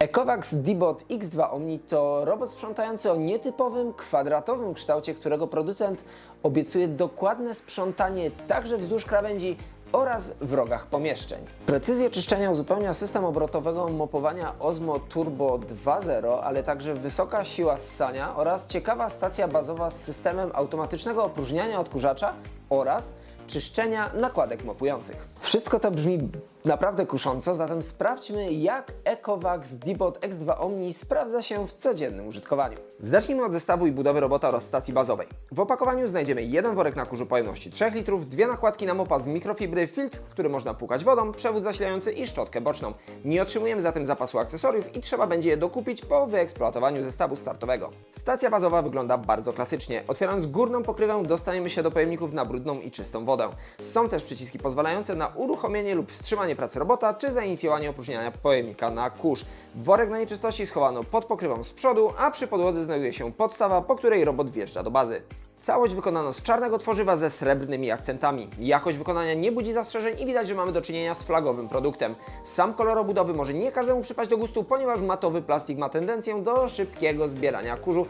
Ecovacs Dbot X2 Omni to robot sprzątający o nietypowym, kwadratowym kształcie, którego producent obiecuje dokładne sprzątanie także wzdłuż krawędzi oraz w rogach pomieszczeń. Precyzję czyszczenia uzupełnia system obrotowego mopowania Osmo Turbo 2.0, ale także wysoka siła ssania oraz ciekawa stacja bazowa z systemem automatycznego opróżniania odkurzacza oraz czyszczenia nakładek mopujących. Wszystko to brzmi naprawdę kusząco, zatem sprawdźmy jak Ecovacs Dbot X2 Omni sprawdza się w codziennym użytkowaniu. Zacznijmy od zestawu i budowy robota oraz stacji bazowej. W opakowaniu znajdziemy jeden worek na kurzu pojemności 3 litrów, dwie nakładki na mopa z mikrofibry, filtr, który można płukać wodą, przewód zasilający i szczotkę boczną. Nie otrzymujemy zatem zapasu akcesoriów i trzeba będzie je dokupić po wyeksploatowaniu zestawu startowego. Stacja bazowa wygląda bardzo klasycznie. Otwierając górną pokrywę dostaniemy się do pojemników na brudną i czystą wodę. Są też przyciski pozwalające na uruchomienie lub wstrzymanie pracy robota, czy zainicjowanie opróżniania pojemnika na kurz. Worek na nieczystości schowano pod pokrywą z przodu, a przy podłodze znajduje się podstawa, po której robot wjeżdża do bazy. Całość wykonano z czarnego tworzywa ze srebrnymi akcentami. Jakość wykonania nie budzi zastrzeżeń i widać, że mamy do czynienia z flagowym produktem. Sam kolor obudowy może nie każdemu przypaść do gustu, ponieważ matowy plastik ma tendencję do szybkiego zbierania kurzu,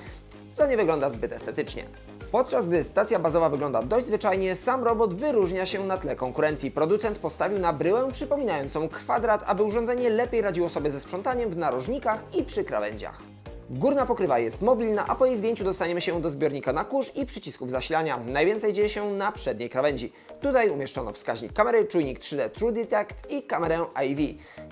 co nie wygląda zbyt estetycznie. Podczas gdy stacja bazowa wygląda dość zwyczajnie, sam robot wyróżnia się na tle konkurencji. Producent postawił na bryłę przypominającą kwadrat, aby urządzenie lepiej radziło sobie ze sprzątaniem w narożnikach i przy krawędziach. Górna pokrywa jest mobilna, a po jej zdjęciu dostaniemy się do zbiornika na kurz i przycisków zasilania. Najwięcej dzieje się na przedniej krawędzi. Tutaj umieszczono wskaźnik kamery, czujnik 3D True Detect i kamerę IV.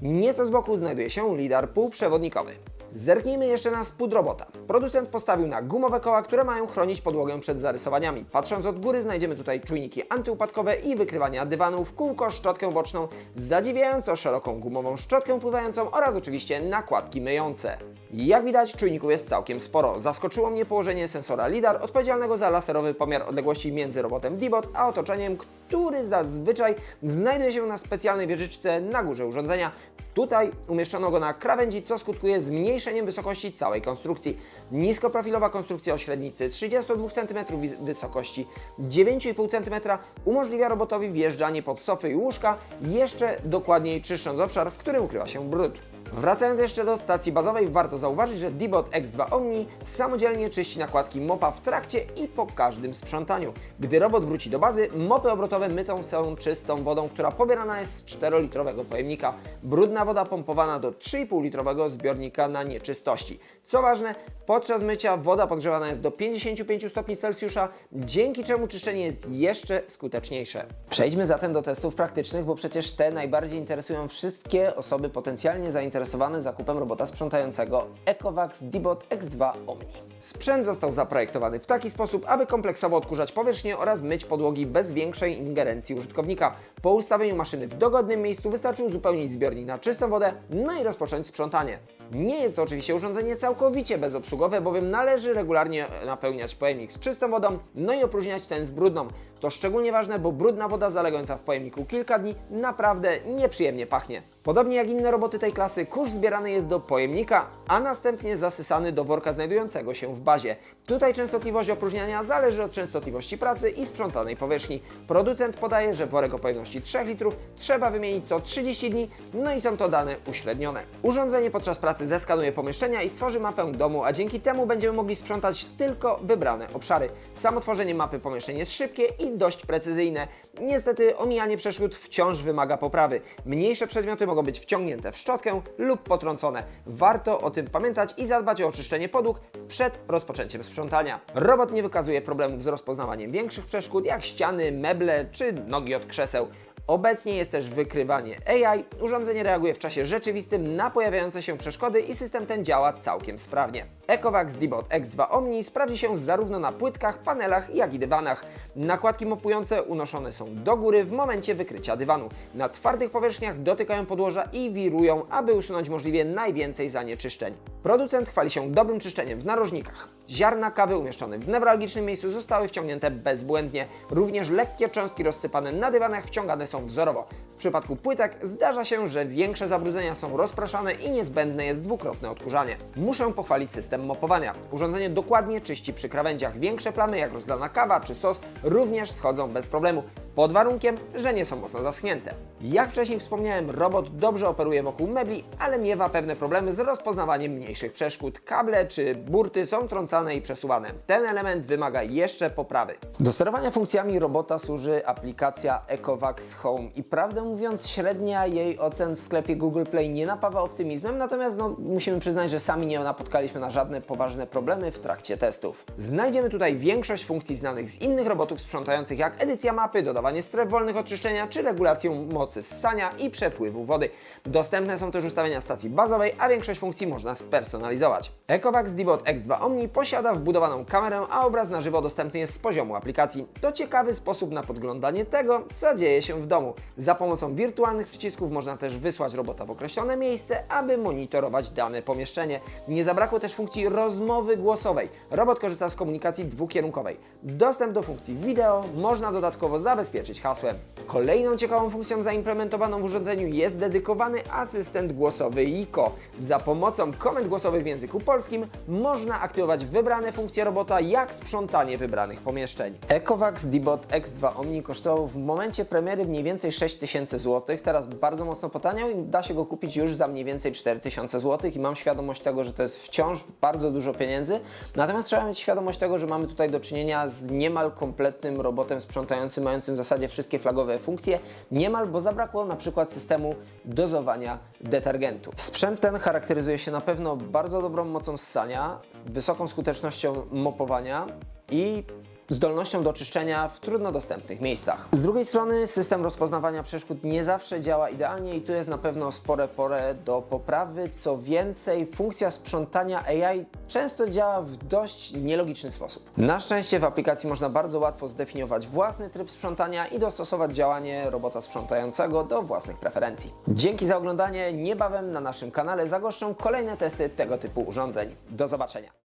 Nieco z boku znajduje się lidar półprzewodnikowy. Zerknijmy jeszcze na spód robota. Producent postawił na gumowe koła, które mają chronić podłogę przed zarysowaniami. Patrząc od góry znajdziemy tutaj czujniki antyupadkowe i wykrywania dywanów, kółko, szczotkę boczną, zadziwiająco szeroką gumową szczotkę pływającą oraz oczywiście nakładki myjące. Jak widać czujników jest całkiem sporo. Zaskoczyło mnie położenie sensora LIDAR odpowiedzialnego za laserowy pomiar odległości między robotem Dbot a otoczeniem, który zazwyczaj znajduje się na specjalnej wieżyczce na górze urządzenia. Tutaj umieszczono go na krawędzi, co skutkuje zmniejszeniem wysokości całej konstrukcji. Niskoprofilowa konstrukcja o średnicy 32 cm wysokości 9,5 cm umożliwia robotowi wjeżdżanie pod sofy i łóżka, jeszcze dokładniej czyszcząc obszar, w którym ukrywa się brud. Wracając jeszcze do stacji bazowej, warto zauważyć, że Dbot X2 Omni samodzielnie czyści nakładki mopa w trakcie i po każdym sprzątaniu. Gdy robot wróci do bazy, mopy obrotowe mytą są czystą wodą, która pobierana jest z 4-litrowego pojemnika. Brudna woda pompowana do 3,5-litrowego zbiornika na nieczystości. Co ważne, podczas mycia woda podgrzewana jest do 55 stopni Celsjusza, dzięki czemu czyszczenie jest jeszcze skuteczniejsze. Przejdźmy zatem do testów praktycznych, bo przecież te najbardziej interesują wszystkie osoby potencjalnie zainteresowane zakupem robota sprzątającego Ecovacs Dbot X2 Omni. Sprzęt został zaprojektowany w taki sposób, aby kompleksowo odkurzać powierzchnię oraz myć podłogi bez większej ingerencji użytkownika. Po ustawieniu maszyny w dogodnym miejscu wystarczy uzupełnić zbiornik na czystą wodę, no i rozpocząć sprzątanie. Nie jest to oczywiście urządzenie całkowicie bezobsługowe, bowiem należy regularnie napełniać pojemnik z czystą wodą, no i opróżniać ten z brudną. To szczególnie ważne, bo brudna woda zalegająca w pojemniku kilka dni naprawdę nieprzyjemnie pachnie. Podobnie jak inne roboty tej klasy, kurz zbierany jest do pojemnika, a następnie zasysany do worka znajdującego się w bazie. Tutaj częstotliwość opróżniania zależy od częstotliwości pracy i sprzątanej powierzchni. Producent podaje, że worek o pojemności 3 litrów trzeba wymienić co 30 dni, no i są to dane uśrednione. Urządzenie podczas pracy zeskanuje pomieszczenia i stworzy mapę domu, a dzięki temu będziemy mogli sprzątać tylko wybrane obszary. Samo tworzenie mapy pomieszczeń jest szybkie i dość precyzyjne. Niestety omijanie przeszkód wciąż wymaga poprawy. Mniejsze przedmioty mogą być wciągnięte w szczotkę lub potrącone. Warto o tym pamiętać i zadbać o oczyszczenie podłóg przed rozpoczęciem sprzątania. Robot nie wykazuje problemów z rozpoznawaniem większych przeszkód jak ściany, meble czy nogi od krzeseł. Obecnie jest też wykrywanie AI. Urządzenie reaguje w czasie rzeczywistym na pojawiające się przeszkody i system ten działa całkiem sprawnie. Ecovacs Dbot X2 Omni sprawdzi się zarówno na płytkach, panelach, jak i dywanach. Nakładki mopujące unoszone są do góry w momencie wykrycia dywanu. Na twardych powierzchniach dotykają podłoża i wirują, aby usunąć możliwie najwięcej zanieczyszczeń. Producent chwali się dobrym czyszczeniem w narożnikach. Ziarna kawy umieszczone w newralgicznym miejscu zostały wciągnięte bezbłędnie. Również lekkie cząstki rozsypane na dywanach wciągane są wzorowo. W przypadku płytek zdarza się, że większe zabrudzenia są rozpraszane i niezbędne jest dwukrotne odkurzanie. Muszę pochwalić system mopowania. Urządzenie dokładnie czyści przy krawędziach. Większe plamy jak rozlana kawa czy sos również schodzą bez problemu, pod warunkiem, że nie są mocno zaschnięte. Jak wcześniej wspomniałem, robot dobrze operuje wokół mebli, ale miewa pewne problemy z rozpoznawaniem mniejszych przeszkód. Kable czy burty są trącane i przesuwane. Ten element wymaga jeszcze poprawy. Do sterowania funkcjami robota służy aplikacja Ecovacs Home i prawdę mówiąc średnia jej ocen w sklepie Google Play nie napawa optymizmem, natomiast no, musimy przyznać, że sami nie napotkaliśmy na żadne poważne problemy w trakcie testów. Znajdziemy tutaj większość funkcji znanych z innych robotów sprzątających jak edycja mapy, dodawanie stref wolnych od czyszczenia czy regulacją mocy ssania i przepływu wody. Dostępne są też ustawienia stacji bazowej, a większość funkcji można spersonalizować. Ecovacs Dibot X2 Omni posiada wbudowaną kamerę, a obraz na żywo dostępny jest z poziomu aplikacji. To ciekawy sposób na podglądanie tego, co dzieje się w domu. Za pomocą wirtualnych przycisków można też wysłać robota w określone miejsce, aby monitorować dane pomieszczenie. Nie zabrakło też funkcji rozmowy głosowej. Robot korzysta z komunikacji dwukierunkowej. Dostęp do funkcji wideo można dodatkowo zabezpieczyć hasłem. Kolejną ciekawą funkcją zaimplementowaną w urządzeniu jest dedykowany asystent głosowy ICO. Za pomocą komend głosowych w języku polskim można aktywować wybrane funkcje robota, jak sprzątanie wybranych pomieszczeń. Ecovacs Dibot X2 Omni kosztował w momencie premiery mniej więcej 6000 zł. Teraz bardzo mocno potaniał i da się go kupić już za mniej więcej 4000 zł i mam świadomość tego, że to jest wciąż bardzo dużo pieniędzy. Natomiast trzeba mieć świadomość tego, że mamy tutaj do czynienia z niemal kompletnym robotem sprzątającym, mającym w zasadzie wszystkie flagowe funkcje. Niemal, bo zabrakło na przykład systemu dozowania detergentu. Sprzęt ten charakteryzuje się na pewno bardzo dobrą mocą ssania, wysoką skutecznością mopowania i zdolnością do czyszczenia w trudno dostępnych miejscach. Z drugiej strony system rozpoznawania przeszkód nie zawsze działa idealnie i tu jest na pewno spore pole do poprawy. Co więcej, funkcja sprzątania AI często działa w dość nielogiczny sposób. Na szczęście w aplikacji można bardzo łatwo zdefiniować własny tryb sprzątania i dostosować działanie robota sprzątającego do własnych preferencji. Dzięki za oglądanie. Niebawem na naszym kanale zagoszczą kolejne testy tego typu urządzeń. Do zobaczenia.